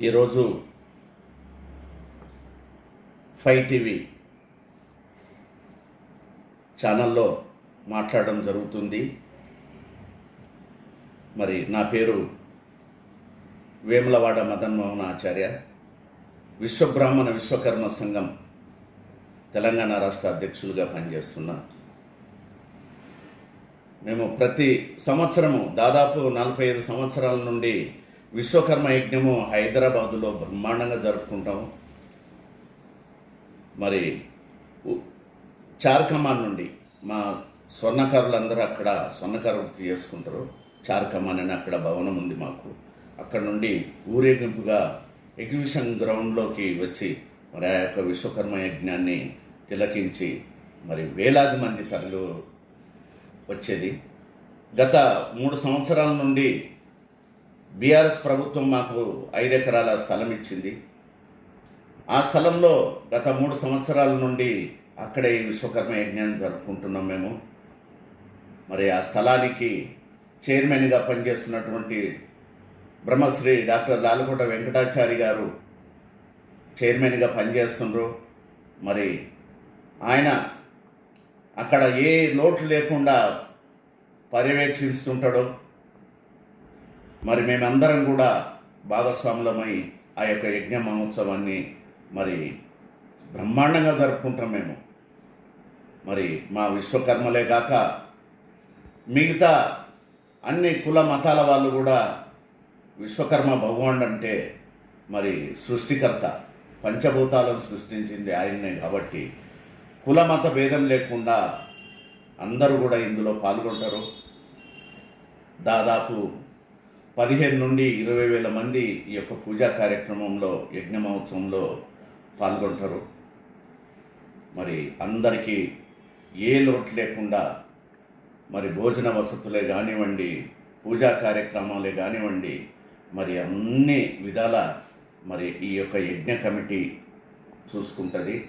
ఈరోజు five TV ఛానల్లో మాట్లాడడం జరుగుతుంది. మరి నా పేరు వేములవాడ మదన్మోహన్ ఆచార్య. విశ్వబ్రాహ్మణ విశ్వకర్మ సంఘం తెలంగాణ రాష్ట్ర అధ్యక్షులుగా పనిచేస్తున్నా. మేము ప్రతి సంవత్సరము దాదాపు నలభై ఐదు సంవత్సరాల నుండి విశ్వకర్మ యజ్ఞము హైదరాబాదులో బ్రహ్మాండంగా జరుపుకుంటాము. మరి ఉ- చార్కమాన్ నుండి మా స్వర్ణకారులందరూ అక్కడ స్వర్ణకార వృత్తి చేసుకుంటారు. చార్కమాన్ అని అక్కడ భవనం ఉంది మాకు. అక్కడ నుండి ఊరేగింపుగా ఎగ్జిబిషన్ గ్రౌండ్లోకి వచ్చి మరి ఆ యొక్క విశ్వకర్మ యజ్ఞాన్ని తిలకించి మరి వేలాది మంది తరలు వచ్చేది. గత మూడు సంవత్సరాల నుండి బీఆర్ఎస్ ప్రభుత్వం మాకు ఐదు ఎకరాల స్థలం ఇచ్చింది. ఆ స్థలంలో గత మూడు సంవత్సరాల నుండి అక్కడే ఈ విశ్వకర్మ యజ్ఞాన్ని జరుపుకుంటున్నాం మేము. మరి ఆ స్థలానికి చైర్మన్గా పనిచేస్తున్నటువంటి బ్రహ్మశ్రీ డాక్టర్ లాలకోట వెంకటాచారి గారు చైర్మన్గా పనిచేస్తుండ్రు. మరి ఆయన అక్కడ ఏ లోటు లేకుండా పర్యవేక్షిస్తుంటాడో మరి మేమందరం కూడా భాగస్వాములమై ఆ యొక్క యజ్ఞ మహోత్సవాన్ని మరి బ్రహ్మాండంగా జరుపుకుంటాం మేము. మరి మా విశ్వకర్మలే కాక మిగతా అన్ని కుల మతాల వాళ్ళు కూడా విశ్వకర్మ భగవానుడు అంటే మరి సృష్టికర్త. పంచభూతాలను సృష్టించింది ఆయన్నే కాబట్టి కుల మత భేదం లేకుండా అందరూ కూడా ఇందులో పాల్గొంటారు. దాదాపు పదిహేను నుండి ఇరవై వేల మంది ఈ యొక్క పూజా కార్యక్రమంలో యజ్ఞ మహోత్సవంలో పాల్గొంటారు. మరి అందరికీ ఏ లోటు లేకుండా మరి భోజన వసతులే కానివ్వండి పూజా కార్యక్రమాలే కానివ్వండి మరి అన్ని విధాల మరి ఈ యొక్క యజ్ఞ కమిటీ చూసుకుంటుంది.